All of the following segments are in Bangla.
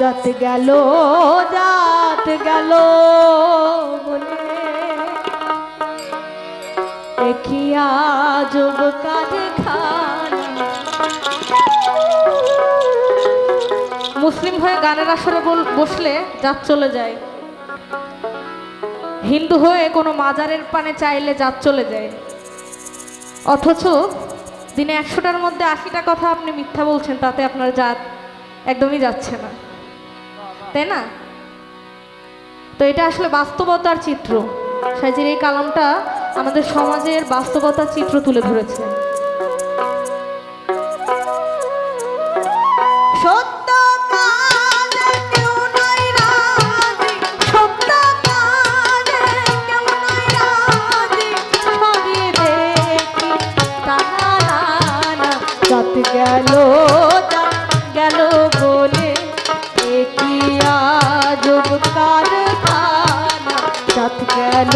যাত গেল যাত গেল বলে। দেখিয়া যুব কাজে মুসলিম হয়ে গানের আসরে বসলে জাত চলে যায়। হিন্দু হয়ে কোনো মাজারের পানে চাইলে জাত চলে যায়। অথচ দিনে একশোটার মধ্যে আশিটা কথা আপনি মিথ্যা বলছেন, তাতে আপনার জাত একদমই যাচ্ছে না। তাই না? তো এটা আসলে বাস্তবতার চিত্র। সাইজের এই কালামটা আমাদের সমাজের বাস্তবতার চিত্র তুলে ধরেছে। যাত গেল।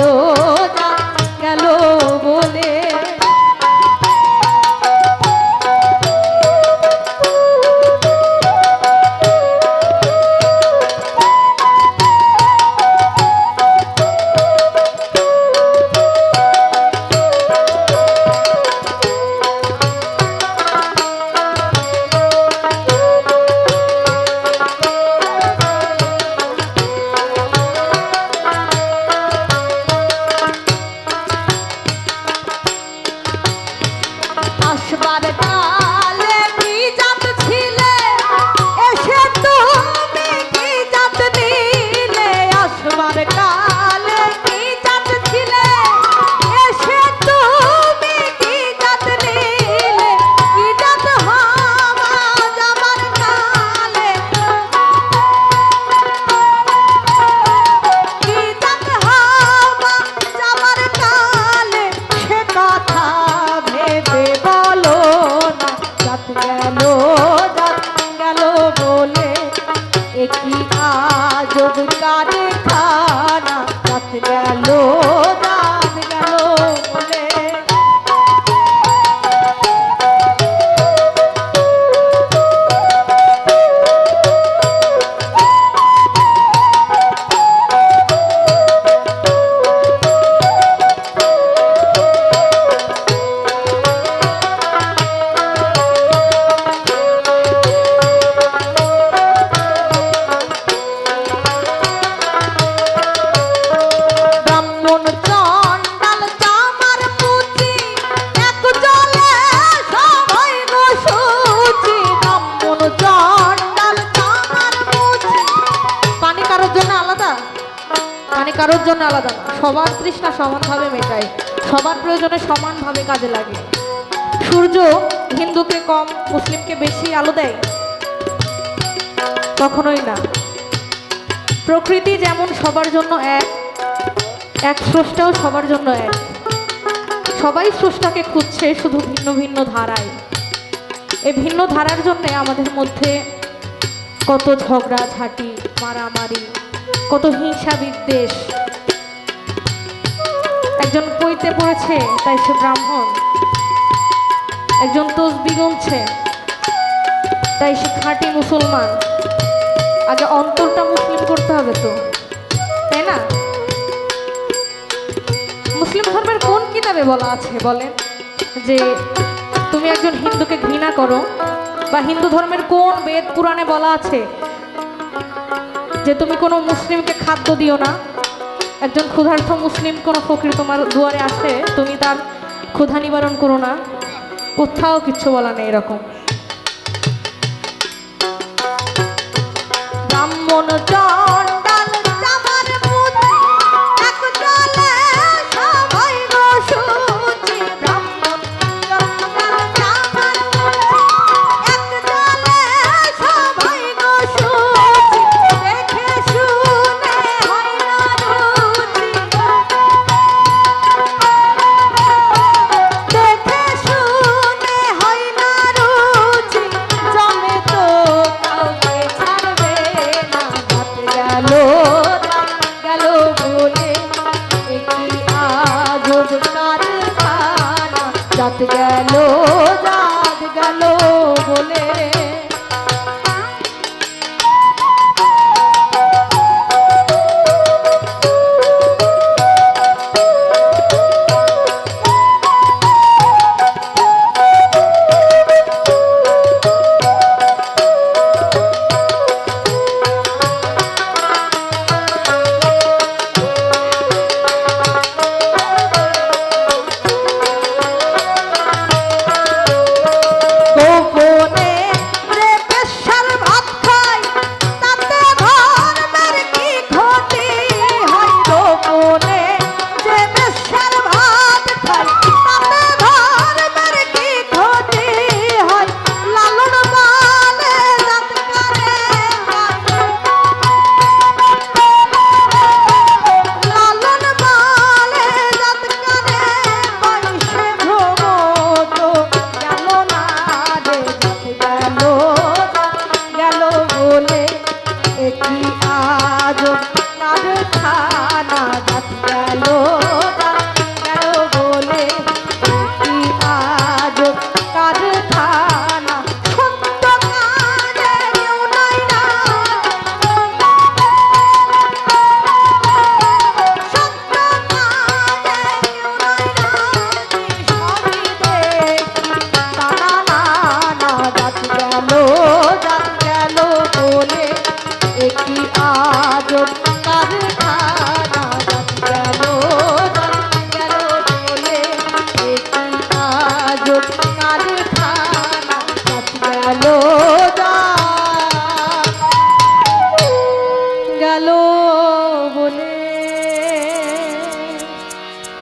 কারোর জন্য আলাদা। না সবার তৃষ্ণা সমানভাবে মেটায়। সবার প্রয়োজনে সমানভাবে কাজে লাগে। সূর্য হিন্দুকে কম, মুসলিমকে বেশি আলো দেয়? কখনোই না। প্রকৃতি যেমন সবার জন্য এক এক স্রষ্টাও সবার জন্য এক। সবাই স্রষ্টাকে খুঁজছে শুধু ভিন্ন ভিন্ন ধারায়। এই ভিন্ন ধারার জন্য আমাদের মধ্যে কত ঝগড়া, ঝাঁটি, মারামারি, কত হিংসা বিদ্বেষ একজন পইতে পড়েছে, তাই সে ব্রাহ্মণ। একজন তসবি গুনছে, তাই সে খাঁটি মুসলমান। আগে অন্তরটা মুসলিম করতে হবে তো, তাই না? মুসলিম ধর্মের কোন কিতাবে বলা আছে, বলেন? যে তুমি একজন হিন্দুকে ঘৃণা করো, বা হিন্দু ধর্মের কোন বেদ পুরাণে বলা আছে যে তুমি কোনো মুসলিমকে খাদ্য দিও না? একজন ক্ষুধার্থ মুসলিম, কোনো ফকির তোমার দুয়ারে আসে তুমি তার ক্ষুধা নিবারণ করো না। কোথাও কিছু বলা নেই এরকম। ব্রাহ্মণ যোজনার খানা যত গেল যোগ আমার খানা